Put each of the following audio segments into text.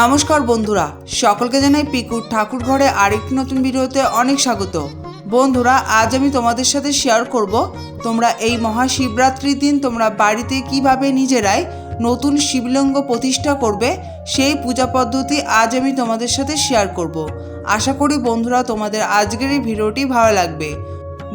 নমস্কার বন্ধুরা, সকলকে জানাই পিকুর ঠাকুর ঘরে আরেকটি নতুন ভিডিওতে অনেক স্বাগত। বন্ধুরা, আজ আমি তোমাদের সাথে শেয়ার করব, তোমরা এই মহাশিবরাত্রির দিন তোমরা বাড়িতে কীভাবে নিজেরাই নতুন শিবলিঙ্গ প্রতিষ্ঠা করবে, সেই পূজা পদ্ধতি আজ আমি তোমাদের সাথে শেয়ার করব। আশা করি বন্ধুরা, তোমাদের আজকের এই ভিডিওটি ভালো লাগবে।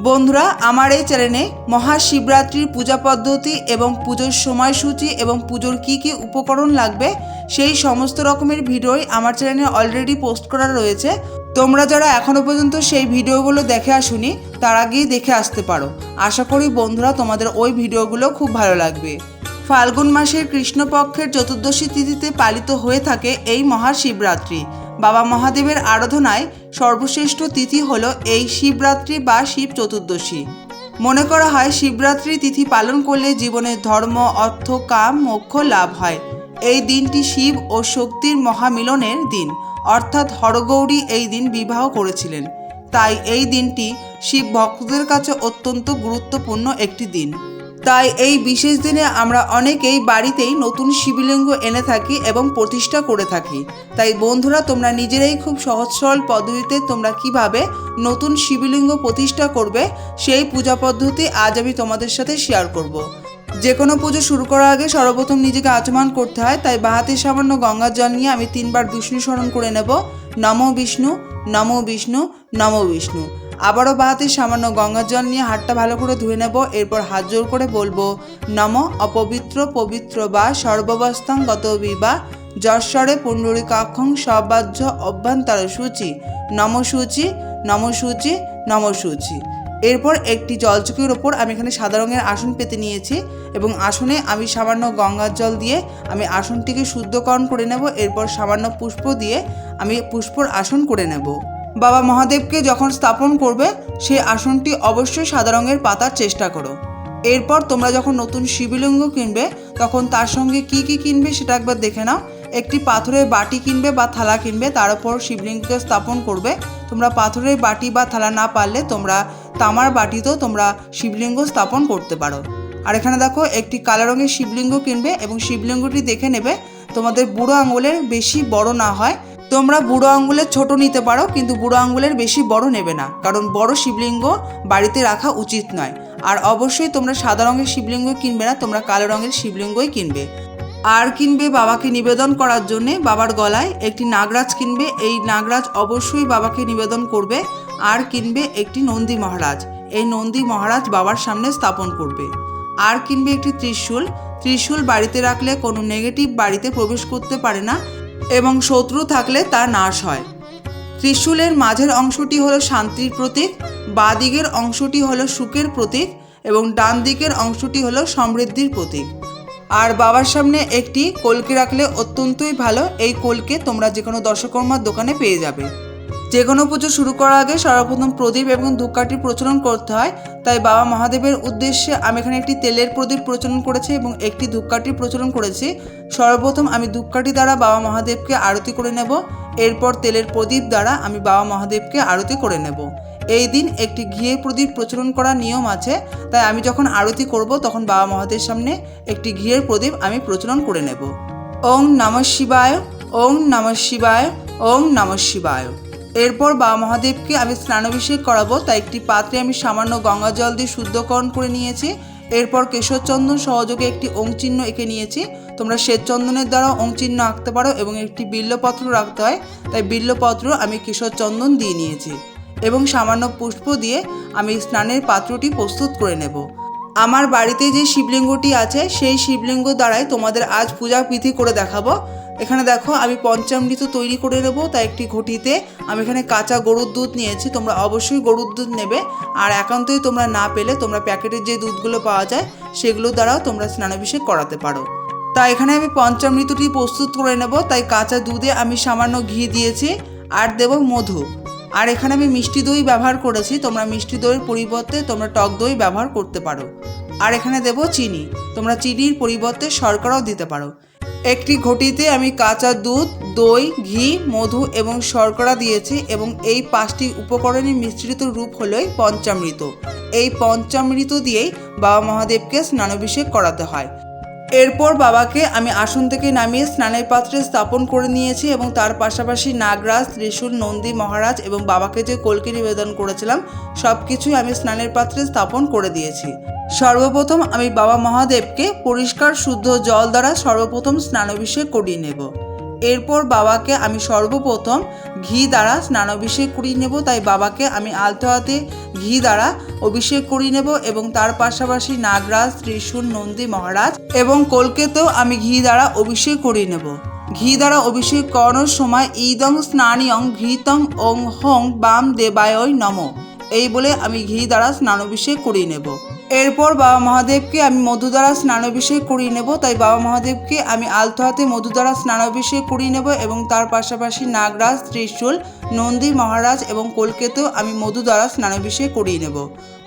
বন্ধুরা, আমার এই চ্যানেলে মহাশিবরাত্রির পূজা পদ্ধতি এবং পুজোর সময়সূচি এবং পুজোর কি কি উপকরণ লাগবে, সেই সমস্ত রকমের ভিডিওই আমার চ্যানেলে অলরেডি পোস্ট করা রয়েছে। তোমরা যারা এখনও পর্যন্ত সেই ভিডিওগুলো দেখে আসুনি, তার আগেই দেখে আসতে পারো। আশা করি বন্ধুরা, তোমাদের ওই ভিডিওগুলো খুব ভালো লাগবে। ফাল্গুন মাসের কৃষ্ণপক্ষের চতুর্দশী তিথিতে পালিত হয়ে থাকে এই মহাশিবরাত্রি। বাবা মহাদেবের আরাধনায় সর্বশ্রেষ্ঠ তিথি হল এই শিবরাত্রি বা শিব চতুর্দশী। মনে করা হয় শিবরাত্রি তিথি পালন করলে জীবনের ধর্ম, অর্থ, কাম, মোক্ষ লাভ হয়। এই দিনটি শিব ও শক্তির মহামিলনের দিন। অর্থাৎ হরগৌরী এই দিন বিবাহ করেছিলেন। তাই এই দিনটি শিব ভক্তদের কাছে অত্যন্ত গুরুত্বপূর্ণ একটি দিন। তাই এই বিশেষ দিনে আমরা অনেকেই বাড়িতেই নতুন শিবলিঙ্গ এনে থাকি এবং প্রতিষ্ঠা করে থাকি। তাই বন্ধুরা, তোমরা নিজেরাই খুব সহজ সরল পদ্ধতিতে তোমরা কীভাবে নতুন শিবলিঙ্গ প্রতিষ্ঠা করবে, সেই পূজা পদ্ধতি আজ আমি তোমাদের সাথে শেয়ার করব। যে কোনো পুজো শুরু করার আগে সর্বপ্রথম নিজেকে আচমান করতে হয়, তাই বাহাতে সামান্য গঙ্গার জল নিয়ে আমি তিনবার বিষ্ণু স্মরণ করে নেব। নমো বিষ্ণু নমো বিষ্ণু নমো বিষ্ণু। আবারও বাহাতে সামান্য গঙ্গার জল নিয়ে হাতটা ভালো করে ধুয়ে নেব। এরপর হাত জোর করে বলব, নম অপবিত্র পবিত্র বা সর্ববস্থাং গত বিবা যশ্বরে পুণ্ডরিকাক্ষং সবাহ্য অভ্যন্তর সূচি। নম সূচি নম সূচি নম সূচি। এরপর একটি জলচকির ওপর আমি এখানে সাদা রঙের আসন পেতে নিয়েছি এবং আসনে আমি সামান্য গঙ্গার জল দিয়ে আমি আসনটিকে শুদ্ধকরণ করে নেব। এরপর সামান্য পুষ্প দিয়ে আমি পুষ্পর আসন করে নেব। বাবা মহাদেবকে যখন স্থাপন করবে সেই আসনটি অবশ্যই সাদা রঙের পাতার চেষ্টা করো। এরপর তোমরা যখন নতুন শিবলিঙ্গ কিনবে, তখন তার সঙ্গে কি কি কিনবে সেটা একবার দেখে নাও। একটি পাথরের বাটি কিনবে বা থালা কিনবে, তার উপর শিবলিঙ্গকে স্থাপন করবে। তোমরা পাথরের বাটি বা থালা না পারলে তোমরা তামার বাটিতেও তোমরা শিবলিঙ্গ স্থাপন করতে পারো। আর এখানে দেখো, একটি কালো রঙের শিবলিঙ্গ কিনবে এবং শিবলিঙ্গটি দেখে নেবে, তোমাদের বুড়ো আঙুলের বেশি বড় না হয়। তোমরা বুড়ো আঙ্গুলের ছোট নিতে পারো, কিন্তু বুড়ো আঙ্গুলের বেশি বড় নেবে না, কারণ বড় শিবলিঙ্গ বাড়িতে রাখা উচিত নয়। আর অবশ্যই তোমরা সাদা রঙের শিবলিঙ্গ কিনবে না, তোমরা কালো রঙের শিবলিঙ্গই কিনবে। আর কিনবে বাবাকে নিবেদন করার জন্যে, বাবার গলায় একটি নাগরাজ কিনবে, এই নাগরাজ অবশ্যই বাবাকে নিবেদন করবে। আর কিনবে একটি নন্দী মহারাজ, এই নন্দী মহারাজ বাবার সামনে স্থাপন করবে। আর কিনবে একটি ত্রিশূল ত্রিশূল বাড়িতে রাখলে কোনো নেগেটিভ বাড়িতে প্রবেশ করতে পারে না এবং শত্রু থাকলে তা নাশ হয়। ত্রিশূলের মাঝের অংশটি হলো শান্তির প্রতীক বাঁ দিকের অংশটি হলো সুখের প্রতীক এবং ডান দিকের অংশটি হলো সমৃদ্ধির প্রতীক। আর বাবার সামনে একটি কলকে রাখলে অত্যন্তই ভালো, এই কলকে তোমরা যে কোনো দশকর্মার দোকানে পেয়ে যাবে। যে কোনো পুজো শুরু করার আগে সর্বপ্রথম প্রদীপ এবং ধূপকাঠি প্রচলন করতে হয়। তাই বাবা মহাদেবের উদ্দেশ্যে আমি এখানে একটি তেলের প্রদীপ প্রচলন করেছি এবং একটি ধূপকাঠি প্রচলন করেছি। সর্বপ্রথম আমি ধূপকাঠি দ্বারা বাবা মহাদেবকে আরতি করে নেব। এরপর তেলের প্রদীপ দ্বারা আমি বাবা মহাদেবকে আরতি করে নেব। এই দিন একটি ঘিয়ে প্রদীপ প্রচলন করার নিয়ম আছে। তাই আমি যখন আরতি করব, তখন বাবা মহাদেবের সামনে একটি ঘিয়ের প্রদীপ আমি প্রচলন করে নেব। ওং নম শিবায় ওং নম শিবায় ওং নম শিবায়। এরপর বাবা মহাদেবকে আমি স্নানাভিষেক করাবো, তাই একটি পাত্রে আমি সামান্য গঙ্গা জল দিয়ে শুদ্ধকরণ করে নিয়েছি। এরপর কেশরচন্দন সহযোগে একটি চিহ্ন এঁকে নিয়েছি। তোমরা শ্বেতচন্দনের দ্বারা চিহ্ন আঁকতে পারো এবং একটি বিল্লপত্র রাখতে হয়, তাই বিল্লপত্র আমি কেশরচন্দন দিয়ে নিয়েছি এবং সামান্য পুষ্প দিয়ে আমি স্নানের পাত্রটি প্রস্তুত করে নেব। আমার বাড়িতে যে শিবলিঙ্গটি আছে, সেই শিবলিঙ্গ দ্বারাই তোমাদের আজ পূজা বিধি করে দেখাবো। এখানে দেখো, আমি পঞ্চামৃত তৈরি করে নেব, তাই একটি ঘটিতে আমি এখানে কাঁচা গরুর দুধ নিয়েছি, তোমরা অবশ্যই গরুর দুধ নেবে। আর একান্তই তোমরা না পেলে, তোমরা প্যাকেটের যে দুধগুলো পাওয়া যায়, সেগুলো দ্বারাও তোমরা স্নানাভিষেক করাতে পারো। তাই এখানে আমি পঞ্চামৃতটি প্রস্তুত করে নেব, তাই কাঁচা দুধে আমি সামান্য ঘি দিয়েছি, আর দেব মধু। আর এখানে আমি মিষ্টি দই ব্যবহার করেছি, তোমরা মিষ্টি দইয়ের পরিবর্তে তোমরা টক দই ব্যবহার করতে পারো। আর এখানে দেব চিনি, তোমরা চিনির পরিবর্তে শর্করাও দিতে পারো। একটি ঘটিতে আমি কাঁচা দুধ, দই, ঘি, মধু এবং শর্করা দিয়েছি এবং এই পাঁচটি উপকরণের মিশ্রিত রূপ হলোই পঞ্চামৃত। এই পঞ্চামৃত দিয়েই বাবা মহাদেবকে স্নানাভিষেক করাতে হয়। এরপর বাবাকে আমি আসন থেকে নামিয়ে স্নানের পাত্রে স্থাপন করে নিয়েছি এবং তার পাশাপাশি নাগরাজ, ত্রিশূল, নন্দী মহারাজ এবং বাবাকে যে কলকি নিবেদন করেছিলাম সব কিছুই আমি স্নানের পাত্রে স্থাপন করে দিয়েছি। সর্বপ্রথম আমি বাবা মহাদেবকে পরিষ্কার, শুদ্ধ জল দ্বারা সর্বপ্রথম স্নানাভিষেক করিয়ে নেব। এরপর বাবাকে আমি সর্বপ্রথম ঘি দ্বারা স্নানাভিষেক করিয়ে নেব, তাই বাবাকে আমি আলতো হাতে ঘি দ্বারা অভিষেক করিয়ে নেব এবং তার পাশাপাশি নাগরাজ, ত্রিশূল, নন্দী মহারাজ এবং কলকেতেও আমি ঘি দ্বারা অভিষেক করিয়ে নেব। ঘি দ্বারা অভিষেক করানোর সময় ইদং স্নানিয়ং ঘৃতং ওং হং বাম দেবায় নম। এই বলে আমি ঘি দ্বারা স্নানাভিষেক করিয়ে নেব। এরপর বাবা মহাদেবকে আমি মধু দ্বারা স্নানাভিষেক করিয়ে নেব, তাই বাবা মহাদেবকে আমি আলতো হাতে মধু দ্বারা স্নানাভিষেক করিয়ে নেব এবং তার পাশাপাশি নাগরাজ, ত্রিশূল, নন্দী, মহারাজ এবং কলকেতেও আমি মধু দ্বারা স্নানাভিষেক করিয়ে নেব।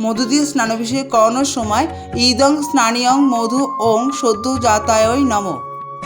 মধু দিয়ে স্নানাভিষেক করানোর সময় ইদং স্নানিয়ং মধু ওং সদ্য যাতায়ই নম।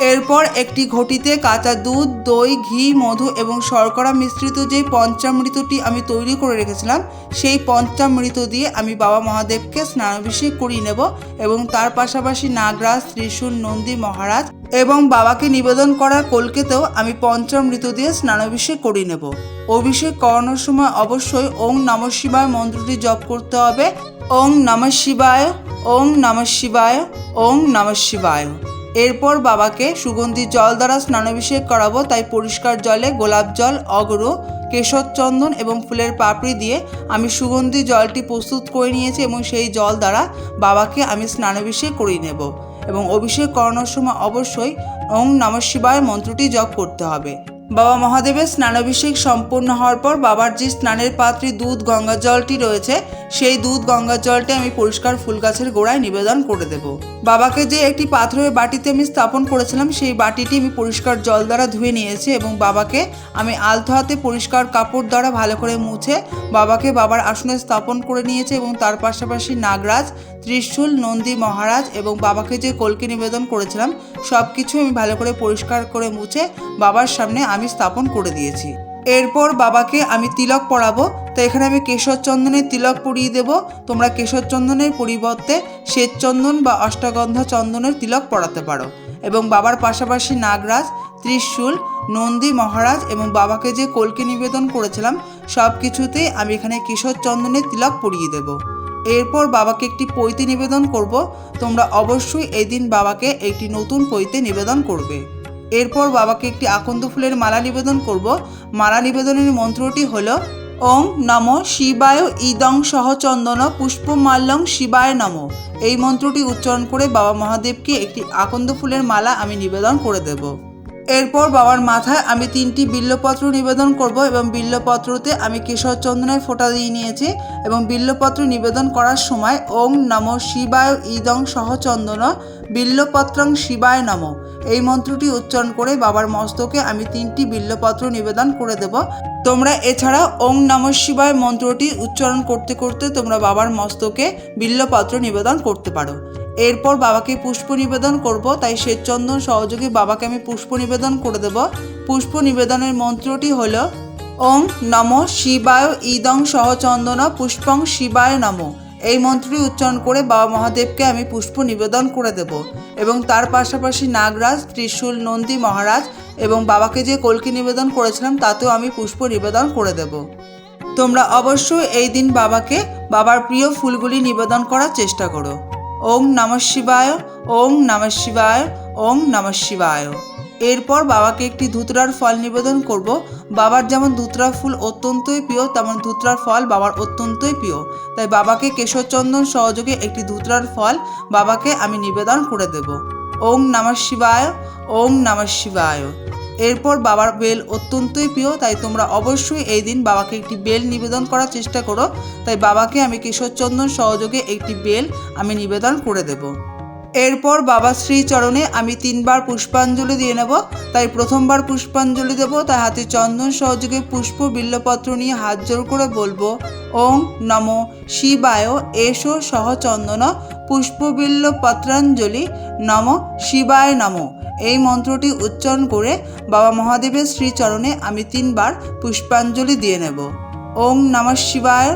এরপর একটি ঘটিতে কাঁচা দুধ, দই, ঘি, মধু এবং শর্করা মিশ্রিত যে পঞ্চামৃতটি আমি তৈরি করে রেখেছিলাম, সেই পঞ্চামৃত দিয়ে আমি বাবা মহাদেবকে স্নানাভিষেক করিয়ে নেব এবং তার পাশাপাশি নাগরাজ, ত্রিশূল, নন্দী মহারাজ এবং বাবাকে নিবেদন করার কলকেতেও আমি পঞ্চামৃত দিয়ে স্নানাভিষেক করিয়ে নেব। অভিষেক করানোর সময় অবশ্যই ওং নম শিবায় মন্ত্রটি জপ করতে হবে। ওং নম শিবায় ওং নম শিবায় ওং নম শিবায়। এরপর বাবাকে সুগন্ধি জল দ্বারা স্নানাভিষেক করাবো, তাই পরিষ্কার জলে গোলাপ জল, অগ্র কেশর চন্দন এবং ফুলের পাপড়ি দিয়ে আমি সুগন্ধি জলটি প্রস্তুত করে নিয়েছি এবং সেই জল দ্বারা বাবাকে আমি স্নানাভিষেক করিয়ে নেব এবং অভিষেক করানোর সময় অবশ্যই ওং নম শিবায় মন্ত্রটি জপ করতে হবে। বাবা মহাদেবের স্নানাভিষেক সম্পূর্ণ হওয়ার পর বাবার যে স্নানের পাত্রে দুধ, গঙ্গা জলটি রয়েছে, সেই দুধ, গঙ্গা জলটি আমি পরিষ্কার ফুল গাছের গোড়ায় নিবেদন করে দেব। বাবাকে যে একটি পাথরের বাটিতে আমি স্থাপন করেছিলাম, সেই বাটিটি আমি পরিষ্কার জল দ্বারা ধুয়ে নিয়েছি এবং বাবাকে আমি আলতো হাতে পরিষ্কার কাপড় দ্বারা ভালো করে মুছে বাবাকে বাবার আসনে স্থাপন করে নিয়েছে এবং তার পাশাপাশি নাগরাজ, ত্রিশূল, নন্দী মহারাজ এবং বাবাকে যে কলকে নিবেদন করেছিলাম সব কিছু আমি ভালো করে পরিষ্কার করে মুছে বাবার সামনে আমি স্থাপন করে দিয়েছি। এরপর বাবাকে আমি তিলক পরাবো, তো এখানে আমি কেশর চন্দনের তিলক পরিয়ে দেব। তোমরা কেশর চন্দনের পরিবর্তে শ্বেত চন্দন বা অষ্টগন্ধা চন্দনের তিলক পরাতে পারো। এবং বাবার পাশাপাশি নাগরাজ, ত্রিশূল, নন্দী মহারাজ এবং বাবাকে যে কলকে নিবেদন করেছিলাম সব কিছুতেই আমি এখানে কেশর চন্দনের তিলক পরিয়ে দেবো। এরপর বাবাকে একটি পৈতে নিবেদন করব। তোমরা অবশ্যই এই দিন বাবাকে একটি নতুন পৈতে নিবেদন করবে। এরপর বাবাকে একটি আকন্দ ফুলের মালা নিবেদন করব। মালা নিবেদনের মন্ত্রটি হলো, ওং নম শিবায় ইদং সহচন্দন পুষ্পমাল্যং শিবায় নম। এই মন্ত্রটি উচ্চারণ করে বাবা মহাদেবকে একটি আকন্দ ফুলের মালা আমি নিবেদন করে দেবো। এরপর বাবার মাথায় আমি তিনটি বিল্লপত্র নিবেদন করব এবং বিল্লপত্রতে আমি কেশর চন্দনের ফোঁটা দিয়ে নিয়েছি এবং বিল্লপত্র নিবেদন করার সময় ওং নম শিবায় ইদং সহচন্দন বিল্লপত্রং শিবায় নম। এই মন্ত্রটি উচ্চারণ করে বাবার মস্তকে আমি তিনটি বিল্লপত্র নিবেদন করে দেব। তোমরা এছাড়া ওং নম শিবায় মন্ত্রটি উচ্চারণ করতে করতে তোমরা বাবার মস্তকে বিল্লপত্র নিবেদন করতে পারো। এরপর বাবাকে পুষ্প নিবেদন করব, তাই শ্বেতচন্দন সহযোগে বাবাকে আমি পুষ্প নিবেদন করে দেব। পুষ্প নিবেদনের মন্ত্রটি হল, ওং নম শিবায় ইদং সহচন্দন পুষ্পং শিবায় নম। এই মন্ত্রটি উচ্চারণ করে বাবা মহাদেবকে আমি পুষ্প নিবেদন করে দেব। এবং তার পাশাপাশি নাগরাজ, ত্রিশূল, নন্দী মহারাজ এবং বাবাকে যে কলকি নিবেদন করেছিলাম, তাতেও আমি পুষ্প নিবেদন করে দেব। তোমরা অবশ্যই এই দিন বাবাকে, বাবার প্রিয় ফুলগুলি নিবেদন করার চেষ্টা করো। ওং নম শিবায় ওং নম শিবায় ওং নম শিবায়। এরপর বাবাকে একটি ধুতরার ফল নিবেদন করব। বাবার যেমন ধুতরা ফুল অত্যন্তই প্রিয়, তেমন ধুতরার ফল বাবার অত্যন্তই প্রিয়। তাই বাবাকে কেশরচন্দন সহযোগে একটি ধুতরার ফল বাবাকে আমি নিবেদন করে দেব। ওং নম শিবায় ওং নম শিবায়। এরপর বাবার বেল অত্যন্তই প্রিয়, তাই তোমরা অবশ্যই এই দিন বাবাকে একটি বেল নিবেদন করার চেষ্টা করো। তাই বাবাকে আমি কেশরচন্দন সহযোগে একটি বেল আমি নিবেদন করে দেব। এরপর বাবা শ্রীচরণে আমি তিনবার পুষ্পাঞ্জলি দিয়ে নেব। তাই প্রথমবার পুষ্পাঞ্জলি দেব, তাই হাতে চন্দন সহযোগে পুষ্প বিল্লপত্র নিয়ে হাত জোর করে বলব ওং নম শিবায়, এসো সহচন্দন পুষ্পবিল্ল পত্রাঞ্জলি নম শিবায় নম। এই মন্ত্রটি উচ্চারণ করে বাবা মহাদেবের শ্রীচরণে আমি তিনবার পুষ্পাঞ্জলি দিয়ে নেব। ওং নম শিবায়,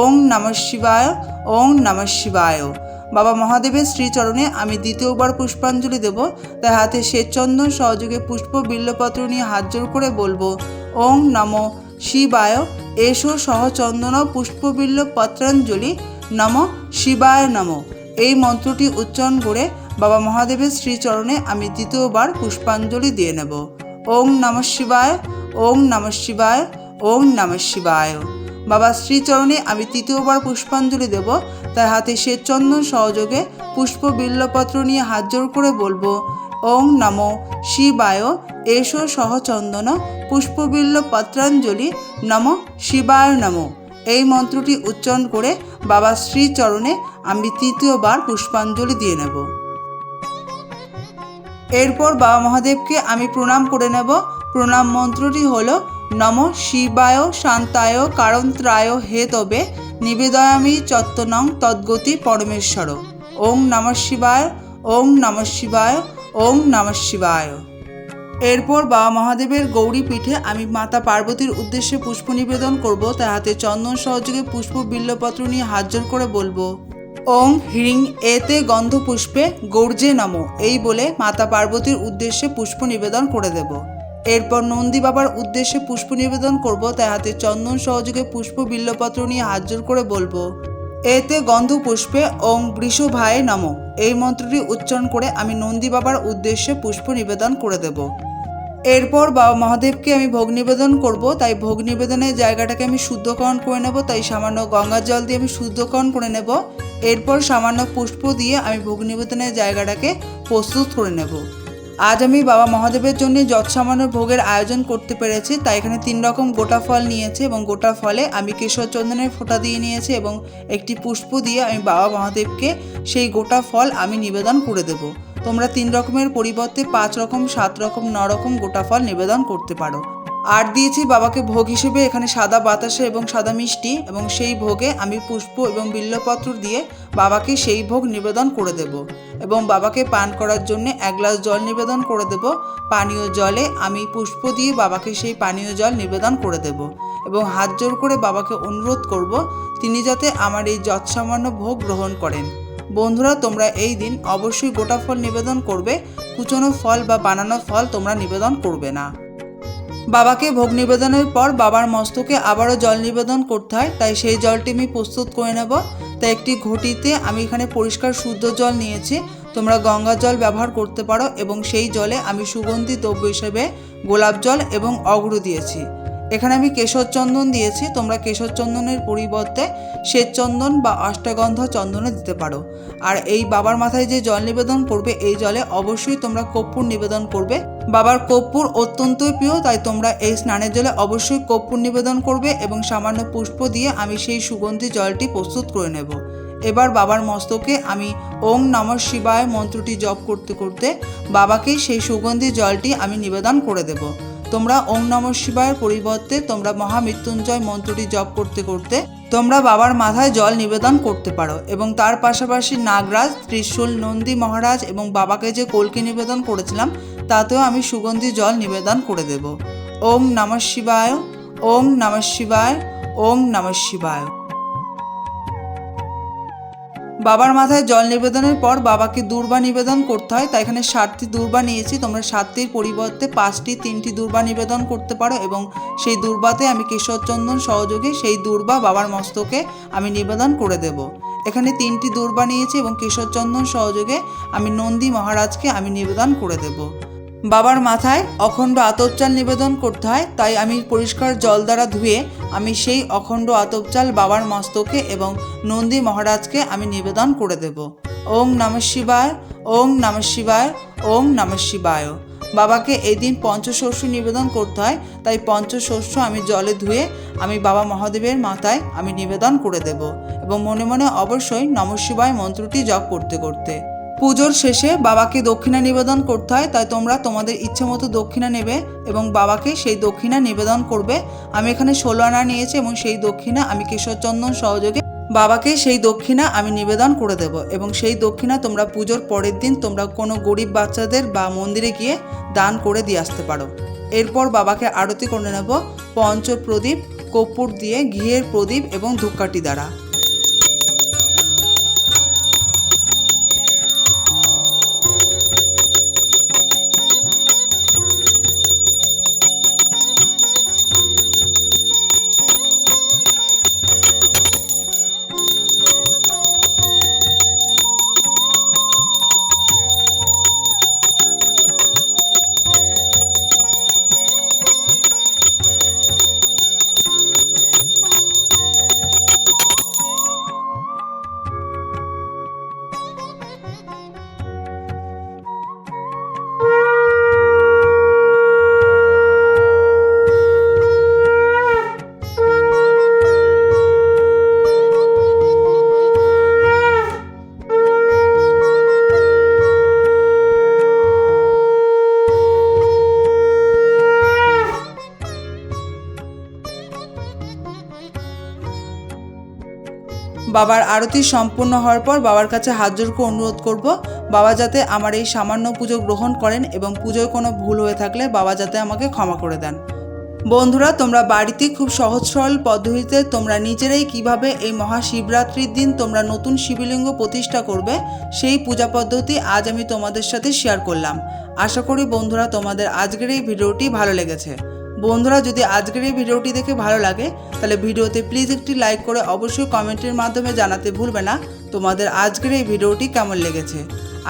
ওং নম শিবায়, ওং নম শিবায়। বাবা মহাদেবের শ্রীচরণে আমি দ্বিতীয়বার পুষ্পাঞ্জলি দেব। তাই হাতে শ্বেতচন্দন সহযোগে পুষ্প বিল্লপত্র নিয়ে হাত জোর করে বলব, ওং নম শিবায়, এসো সহচন্দন পুষ্পবিল্ল পত্রাঞ্জলি নম শিবায় নম। এই মন্ত্রটি উচ্চারণ করে বাবা মহাদেবের শ্রীচরণে আমি দ্বিতীয়বার পুষ্পাঞ্জলি দিয়ে নেব। ওং নম শিবায় ওং নম শিবায় ওং নম শিবায়। বাবা শ্রীচরণে আমি তৃতীয়বার পুষ্পাঞ্জলি দেব। তার হাতে শ্বেতচন্দন সহযোগে পুষ্প বিল্লপত্র নিয়ে হাত জোর করে বলব ওং নম শিবায়, এসো সহচন্দন পুষ্পবিল্ল পত্রাঞ্জলি নম শিবায় নম। এই মন্ত্রটি উচ্চারণ করে বাবা শ্রীচরণে আমি তৃতীয়বার পুষ্পাঞ্জলি দিয়ে নেব। এরপর বাবা মহাদেবকে আমি প্রণাম করে নেব। প্রণাম মন্ত্রটি হল, নম শিবায় শান্তায় কারন্ত্রায় হে তবে, নিবেদয়ামি চত্তনং তদ্গতি পরমেশ্বর। ওং নম শিবায় ওং নম শিবায় ওং নম শিবায়। এরপর বাবা মহাদেবের গৌরী পিঠে আমি মাতা পার্বতীর উদ্দেশ্যে পুষ্প নিবেদন করব। তার হাতে চন্দন সহযোগে পুষ্প বিল্লপত্র নিয়ে হাত করে বলব ওং হ্রিং এতে গন্ধ পুষ্পে গৌর্জে নম, এই বলে মাতা পার্বতীর উদ্দেশ্যে পুষ্প নিবেদন করে দেব। এরপর নন্দী বাবার উদ্দেশ্যে পুষ্প নিবেদন করব, তাই হাতে চন্দন সহযোগে পুষ্প বিল্লপত্র নিয়ে হাত জোর করে বলব, এতে গন্ধ পুষ্পে ওং বৃষভায়ে নম। এই মন্ত্রটি উচ্চারণ করে আমি নন্দী বাবার উদ্দেশ্যে পুষ্প নিবেদন করে দেব। এরপর বাবা মহাদেবকে আমি ভোগ নিবেদন করব, তাই ভোগ নিবেদনের জায়গাটাকে আমি শুদ্ধকরণ করে নেব, তাই সামান্য গঙ্গার জল দিয়ে আমি শুদ্ধকরণ করে নেব। এরপর সামান্য পুষ্প দিয়ে আমি ভোগ নিবেদনের জায়গাটাকে প্রস্তুত করে নেব। আজ আমি বাবা মহাদেবের জন্য যত সামান্য ভোগের আয়োজন করতে পেরেছি, তাই এখানে তিন রকম গোটা ফল নিয়েছে এবং গোটা ফলে আমি কেশর চন্দনের ফোঁটা দিয়ে নিয়েছি এবং একটি পুষ্প দিয়ে আমি বাবা মহাদেবকে সেই গোটা ফল আমি নিবেদন করে দেব। তোমরা তিন রকমের পরিবর্তে পাঁচ রকম, সাত রকম, ন রকম গোটা ফল নিবেদন করতে পারো। আর দিয়েছি বাবাকে ভোগ হিসেবে, এখানে সাদা বাতাসা এবং সাদা মিষ্টি, এবং সেই ভোগে আমি পুষ্প এবং বিল্লপত্র দিয়ে বাবাকে সেই ভোগ নিবেদন করে দেব। এবং বাবাকে পান করার জন্য এক গ্লাস জল নিবেদন করে দেব। পানীয় জলে আমি পুষ্প দিয়ে বাবাকে সেই পানীয় জল নিবেদন করে দেব। এবং হাত জোর করে বাবাকে অনুরোধ করব, তিনি যাতে আমার এই যৎসামান্য ভোগ গ্রহণ করেন। বন্ধুরা, তোমরা এই দিন অবশ্যই গোটা ফল নিবেদন করবে। কুচনো ফল বা বানানো ফল তোমরা নিবেদন করবে না। বাবাকে ভোগ নিবেদনের পর বাবার মস্তকে আবারও জল নিবেদন করতে হয়, তাই সেই জলটি আমি প্রস্তুত করে নেব। তাই একটি ঘটিতে আমি এখানে পরিষ্কার শুদ্ধ জল নিয়েছি। তোমরা গঙ্গা জল ব্যবহার করতে পারো এবং সেই জলে আমি সুগন্ধি দ্রব্য হিসেবে গোলাপ জল এবং অগ্র দিয়েছি। এখানে আমি কেশর চন্দন দিয়েছি, তোমরা কেশর চন্দনের পরিবর্তে শ্বেত চন্দন বা অষ্টগন্ধ চন্দনে দিতে পারো। আর এই বাবার মাথায় যে জল নিবেদন করবে, এই জলে অবশ্যই তোমরা কর্পূর নিবেদন করবে। বাবার কর্পূর অত্যন্তই প্রিয়, তাই তোমরা এই স্নানের জলে অবশ্যই কর্পূর নিবেদন করবে এবং সামান্য পুষ্প দিয়ে আমি সেই সুগন্ধি জলটি প্রস্তুত করে নেব। এবার বাবার মস্তকে আমি ওং নম শিবায় মন্ত্রটি জপ করতে করতে বাবাকে সেই সুগন্ধি জলটি আমি নিবেদন করে দেব। তোমরা ওং নম শিবায়ের পরিবর্তে তোমরা মহামৃত্যুঞ্জয় মন্ত্রটি জপ করতে করতে তোমরা বাবার মাথায় জল নিবেদন করতে পারো এবং তার পাশাপাশি নাগরাজ, ত্রিশূল, নন্দী মহারাজ এবং বাবাকে যে কলকি নিবেদন করেছিলাম, তাতেও আমি সুগন্ধি জল নিবেদন করে দেব। ওং নম শিবায় ওং নম শিবায় ওং নম শিবায়। বাবার মাথায় জল নিবেদনের পর বাবাকে দুর্বা নিবেদন করতে হয়, তাই এখানে সাতটি দুর্বা নিয়েছি। তোমরা সাতটির পরিবর্তে পাঁচটি, তিনটি দুর্বা নিবেদন করতে পারো এবং সেই দুর্বাতে আমি কেশরচন্দন সহযোগে, সেই দুর্বা বাবার মস্তকে আমি নিবেদন করে দেব। এখানে তিনটি দুর্বা নিয়েছি এবং কেশরচন্দন সহযোগে আমি নন্দী মহারাজকে আমি নিবেদন করে দেব। বাবার মাথায় অখণ্ড আতপচাল নিবেদন করতে হয়, তাই আমি পরিষ্কার জল দ্বারা ধুয়ে আমি সেই অখণ্ড আতপচাল বাবার মস্তকে এবং নন্দী মহারাজকে আমি নিবেদন করে দেব। ওং নম শিবায় ওং নম শিবায় ওং নম শিবায়। বাবাকে এই দিন পঞ্চশস্য নিবেদন করতে হয়, তাই পঞ্চশস্য আমি জলে ধুয়ে আমি বাবা মহাদেবের মাথায় আমি নিবেদন করে দেব এবং মনে মনে অবশ্যই নম শিবায় মন্ত্রটি জপ করতে করতে। পুজোর শেষে বাবাকে দক্ষিণা নিবেদন করতে হয়, তাই তোমরা তোমাদের ইচ্ছে মতো দক্ষিণা নেবে এবং বাবাকে সেই দক্ষিণা নিবেদন করবে। আমি এখানে ষোলো আনা নিয়েছি এবং সেই দক্ষিণা আমি কেশরচন্দন সহযোগে বাবাকে সেই দক্ষিণা আমি নিবেদন করে দেব এবং সেই দক্ষিণা তোমরা পুজোর পরের দিন তোমরা কোনো গরিব বাচ্চাদের বা মন্দিরে গিয়ে দান করে দিয়ে আসতে পারো। এরপর বাবাকে আরতি করে নেব পঞ্চ প্রদীপ কর্পূর দিয়ে, ঘিয়ের প্রদীপ এবং ধূপকাঠি দ্বারা। বাবার আরতি সম্পূর্ণ হওয়ার পর বাবার কাছে হাত জোর করে অনুরোধ করব, বাবা যাতে আমার এই সামান্য পুজো গ্রহণ করেন এবং পুজোয় কোনো ভুল হয়ে থাকলে বাবা যাতে আমাকে ক্ষমা করে দেন। বন্ধুরা, তোমরা বাড়িতে খুব সহজ সরল পদ্ধতিতে তোমরা নিজেরাই কীভাবে এই মহাশিবরাত্রির দিন তোমরা নতুন শিবলিঙ্গ প্রতিষ্ঠা করবে, সেই পূজা পদ্ধতি আজ আমি তোমাদের সাথে শেয়ার করলাম। আশা করি বন্ধুরা, তোমাদের আজকের এই ভিডিওটি ভালো লেগেছে। বন্ধুরা, যদি আজকের এই ভিডিওটি দেখে ভালো লাগে, তাহলে ভিডিওতে প্লিজ একটি লাইক করে অবশ্যই কমেন্টের মাধ্যমে জানাতে ভুলবে না, তোমাদের আজকের এই ভিডিওটি কেমন লেগেছে?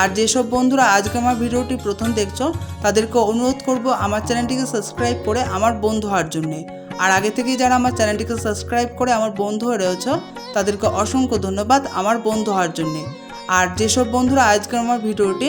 আর যেসব বন্ধুরা আজকে আমার ভিডিওটি প্রথম দেখছ, তাদেরকে অনুরোধ করব আমার চ্যানেলটিকে সাবস্ক্রাইব করে আমার বন্ধু হওয়ার জন্যে। আর আগে থেকেই যারা আমার চ্যানেলটিকে সাবস্ক্রাইব করে আমার বন্ধু হয়ে রয়েছ, তাদেরকে অসংখ্য ধন্যবাদ আমার বন্ধু হওয়ার জন্যে। আর যেসব বন্ধুরা আজকে আমার ভিডিওটি